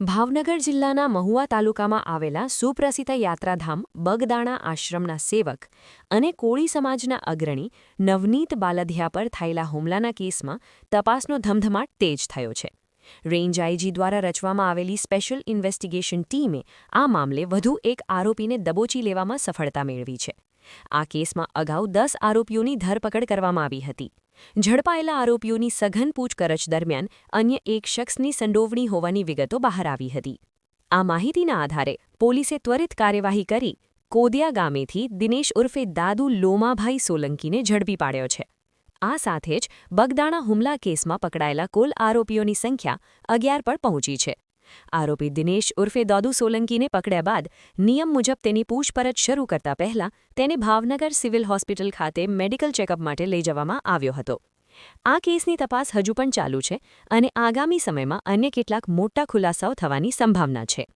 ભાવનગર જિલ્લાના મહુવા તાલુકામાં આવેલા સુપ્રસિદ્ધ યાત્રાધામ બગદાણા આશ્રમના સેવક અને કોળી સમાજના અગ્રણી નવનીત બાલધિયા પર થયેલા હુમલાના કેસમાં તપાસનો ધમધમાટ તેજ થયો છે. રેન્જ આઈજી દ્વારા રચવામાં આવેલી સ્પેશિયલ ઇન્વેસ્ટિગેશન ટીમે આ મામલે વધુ એક આરોપીને દબોચી લેવામાં સફળતા મેળવી છે. આ કેસમાં અગાઉ દસ આરોપીઓની ધરપકડ કરવામાં આવી હતી. ઝડપાયેલા આરોપીઓની સઘન પૂછપરછ દરમિયાન અન્ય એક શખ્સની સંડોવણી હોવાની વિગતો બહાર આવી હતી. આ માહિતીના આધારે પોલીસે ત્વરિત કાર્યવાહી કરી કોદિયા ગામેથી દિનેશ ઉર્ફે દાદુ લોમાભાઈ સોલંકીને ઝડપી પાડ્યો છે. આ સાથે જ બગદાણા હુમલા કેસમાં પકડાયેલા કુલ આરોપીઓની સંખ્યા અગિયાર પર પહોંચી છે. આરોપી દિનેશ ઉર્ફે દોદુ સોલંકીને પકડ્યા બાદ નિયમ મુજબ તેની પૂછપરછ શરૂ કરતા પહેલા તેને ભાવનગર સિવિલ હોસ્પિટલ ખાતે મેડિકલ ચેકઅપ માટે લઈ જવામાં આવ્યો હતો. આ કેસની તપાસ હજુ પણ ચાલુ છે અને આગામી સમયમાં અન્ય કેટલાક મોટા ખુલાસાઓ થવાની સંભાવના છે.